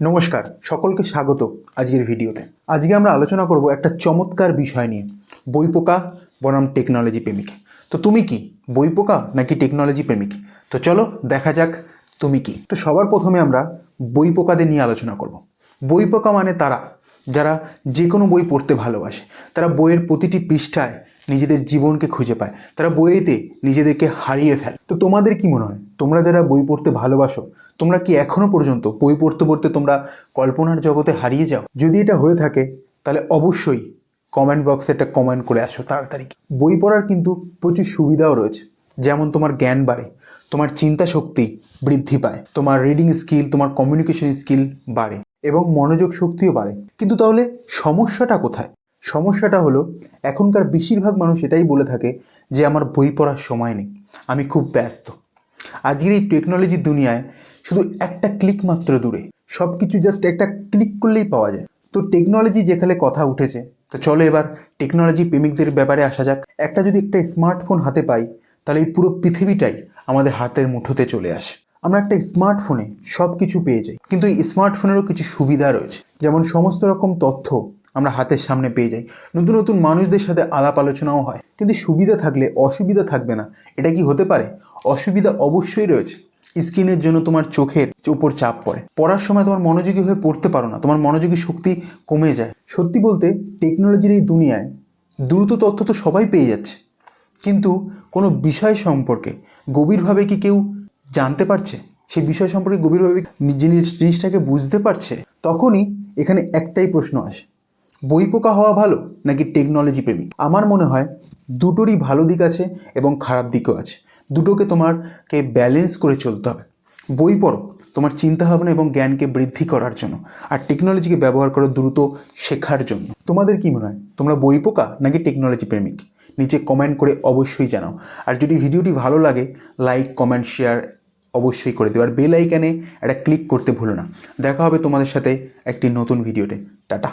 নমস্কার, সকলকে স্বাগত আজকের ভিডিওতে। আজকে আমরা আলোচনা করব একটা চমৎকার বিষয় নিয়ে, বই পোকা বনাম টেকনোলজি প্রেমিক। তো তুমি কি, বই পোকা নাকি টেকনোলজি প্রেমিক? তো চলো দেখা যাক তুমি কি। তো সবার প্রথমে আমরা বই পোকাদের নিয়ে আলোচনা করব। বই পোকা মানে তারা? যারা যে কোনো বই পড়তে ভালোবাসে, তারা বইয়ের প্রতিটি পৃষ্ঠায় নিজেদের জীবনকে খুঁজে পায়, তারা বইয়েতে নিজেদেরকে হারিয়ে ফেলে। তো তোমাদের কি মনে হয়? তোমরা যারা বই পড়তে ভালোবাসো, তোমরা কি এখনও পর্যন্ত বই পড়তে পড়তে তোমরা কল্পনার জগতে হারিয়ে যাও? যদি এটা হয়ে থাকে, তাহলে অবশ্যই কমেন্ট বক্সে একটা কমেন্ট করে আসো তাড়াতাড়ি। বই পড়ার কিন্তু প্রচুর সুবিধাও রয়েছে। যেমন তোমার জ্ঞান বাড়ে, তোমার চিন্তা শক্তি বৃদ্ধি পায়, তোমার রিডিং স্কিল তোমার কমিউনিকেশন স্কিল বাড়ে। এবং মনোযোগ শক্তিও বাড়ে। কিন্তু তাহলে সমস্যাটা কোথায়? সমস্যাটা হলো, এখনকার বেশিরভাগ মানুষ এটাই বলে থাকে যে, আমার বই পড়ার সময় নেই, আমি খুব ব্যস্ত। আজকের এই টেকনোলজির দুনিয়ায় শুধু একটা ক্লিক মাত্র দূরে। সব কিছু জাস্ট একটা ক্লিক করলেই পাওয়া যায়। তো টেকনোলজি যেখানে কথা উঠেছে, তো চলো এবার টেকনোলজি প্রেমিকদের ব্যাপারে আসা যাক। একটা যদি একটা স্মার্টফোন হাতে পাই, তাহলে এই পুরো পৃথিবীটাই আমাদের হাতের মুঠোতে চলে আসে। আমরা একটা স্মার্টফোনে সব কিছু পেয়ে যাই। কিন্তু এই স্মার্টফোনেরও কিছু সুবিধা রয়েছে। যেমন সমস্ত রকম তথ্য আমরা হাতের সামনে পেয়ে যাই। নতুন নতুন মানুষদের সাথে আলাপ আলোচনাও হয়। কিন্তু সুবিধা থাকলে অসুবিধা থাকবে না। এটা কি হতে পারে? অসুবিধা অবশ্যই রয়েছে। স্ক্রিনের জন্য তোমার চোখের উপর চাপ পড়ে। পড়ার সময় তোমার মনোযোগী হয়ে পড়তে পারো না। তোমার মনোযোগী শক্তি কমে যায়। সত্যি বলতে, টেকনোলজির এই দুনিয়ায় দ্রুত তথ্য তো সবাই পেয়ে যাচ্ছে। কিন্তু কোনো বিষয় সম্পর্কে গভীরভাবে কি কেউ জানতে পারছে সেই বিষয় সম্পর্কে গভীরভাবে জিনিস জিনিসটাকে বুঝতে পারছে, তখনই এখানে একটাই প্রশ্ন আসে। বই পোকা হওয়া ভালো নাকি টেকনোলজি প্রেমিক? আমার মনে হয় দুটোরই ভালো দিক আছে এবং খারাপ দিকও আছে। দুটোকে তোমারকে ব্যালেন্স করে চলতে হবে। বই পড়ো, তোমার চিন্তাভাবনা এবং জ্ঞানকে বৃদ্ধি করার জন্য আর টেকনোলজিকে ব্যবহার করো দ্রুত শেখার জন্য। তোমাদের কি মনে হয়, তোমরা বই পোকা নাকি টেকনোলজি প্রেমিক? নিচে কমেন্ট করে অবশ্যই জানাও। আর যদি ভিডিওটি ভালো লাগে লাইক কমেন্ট শেয়ার অবশ্যই করে দিও। আর বেল আইকানে একটা ক্লিক করতে ভুলো না। দেখা হবে তোমাদের সাথে একটি নতুন ভিডিওতে টাটা।